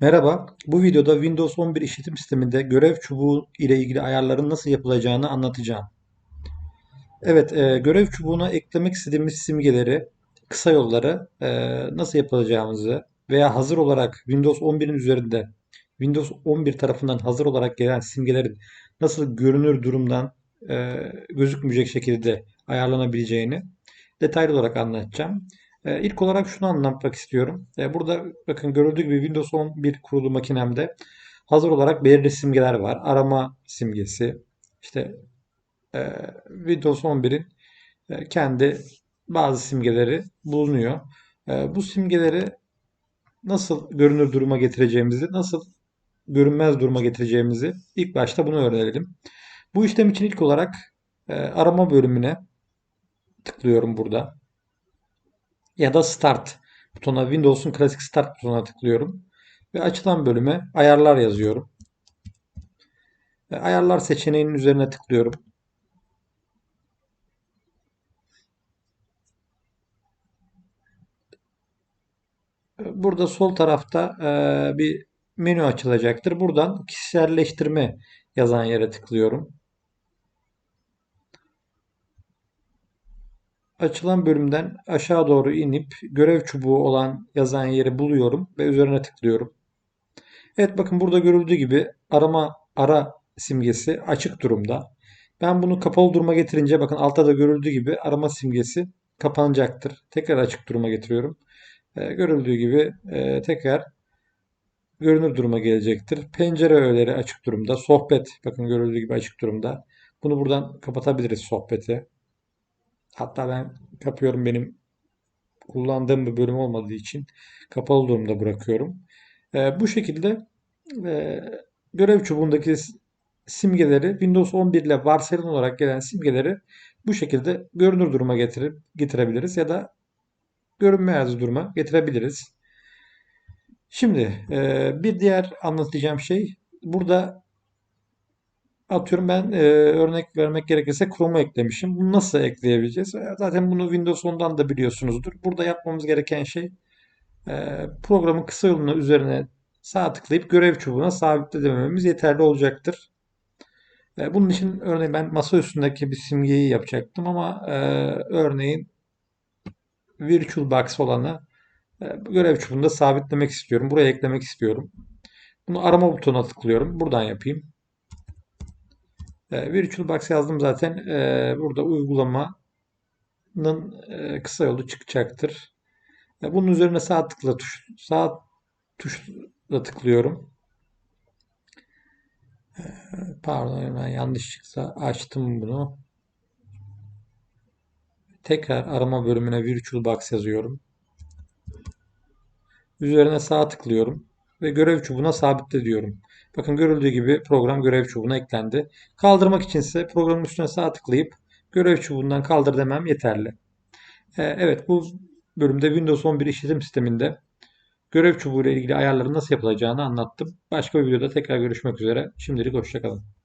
Merhaba, bu videoda Windows 11 işletim sisteminde görev çubuğu ile ilgili ayarların nasıl yapılacağını anlatacağım. Evet, e, görev çubuğuna eklemek istediğimiz simgeleri, kısa yolları e, nasıl yapılacağımızı veya hazır olarak Windows 11'in üzerinde Windows 11 tarafından hazır olarak gelen simgelerin nasıl görünür durumdan e, gözükmeyecek şekilde ayarlanabileceğini detaylı olarak anlatacağım. E, ilk olarak şunu anlatmak istiyorum. E, burada bakın görüldüğü gibi Windows 11 kurulu makinemde hazır olarak belirli simgeler var. Arama simgesi, işte e, Windows 11'in e, kendi bazı simgeleri bulunuyor. E, bu simgeleri nasıl görünür duruma getireceğimizi, nasıl görünmez duruma getireceğimizi ilk başta bunu öğrenelim. Bu işlem için ilk olarak arama bölümüne tıklıyorum burada. Ya da Start butona, Windows'un klasik Start butonuna tıklıyorum. Ve açılan bölüme ayarlar yazıyorum. Ve ayarlar seçeneğinin üzerine tıklıyorum. Burada sol tarafta e, bir menü açılacaktır. Buradan kişiselleştirme yazan yere tıklıyorum. Açılan bölümden aşağı doğru inip görev çubuğu olan yazan yeri buluyorum ve üzerine tıklıyorum. Evet bakın burada görüldüğü gibi arama ara simgesi açık durumda. Ben bunu kapalı duruma getirince bakın altta da görüldüğü gibi arama simgesi kapanacaktır. Tekrar açık duruma getiriyorum. E, görüldüğü gibi e, tekrar görünür duruma gelecektir. Pencere öğeleri açık durumda. Sohbet bakın görüldüğü gibi açık durumda. Bunu buradan kapatabiliriz sohbeti. Hatta ben kapıyorum benim kullandığım bir bölüm olmadığı için kapalı durumda bırakıyorum. E, bu şekilde e, görev çubuğundaki simgeleri Windows 11 ile varsayılan olarak gelen simgeleri bu şekilde görünür duruma getirip getirebiliriz ya da görünmez duruma getirebiliriz. Şimdi e, bir diğer anlatacağım şey burada atıyorum ben e, örnek vermek gerekirse Chrome'u eklemişim. Bunu nasıl ekleyebileceğiz? E, Zaten bunu Windows 10'dan da biliyorsunuzdur. Burada yapmamız gereken şey e, programın kısa yolunu üzerine sağ tıklayıp görev çubuğuna sabitle dememiz yeterli olacaktır. E, bunun için örneğin ben masa üstündeki bir simgeyi yapacaktım ama e, örneğin VirtualBox olanı e, görev çubuğunda sabitlemek istiyorum. Buraya eklemek istiyorum. Bunu arama butonuna tıklıyorum. Buradan yapayım. E, VirtualBox yazdım zaten. E, burada uygulamanın e, kısa yolu çıkacaktır. E, bunun üzerine sağ tıkla tuş, sağ tuşla tıklıyorum. Pardon hemen yanlışlıkla açtım bunu. Tekrar arama bölümüne VirtualBox yazıyorum. Üzerine sağ tıklıyorum ve görev çubuğuna sabitle diyorum. Bakın görüldüğü gibi program görev çubuğuna eklendi. Kaldırmak için ise programın üstüne sağ tıklayıp görev çubuğundan kaldır demem yeterli. Ee, evet bu bölümde Windows 11 işletim sisteminde görev çubuğu ile ilgili ayarların nasıl yapılacağını anlattım. Başka bir videoda tekrar görüşmek üzere. Şimdilik hoşçakalın.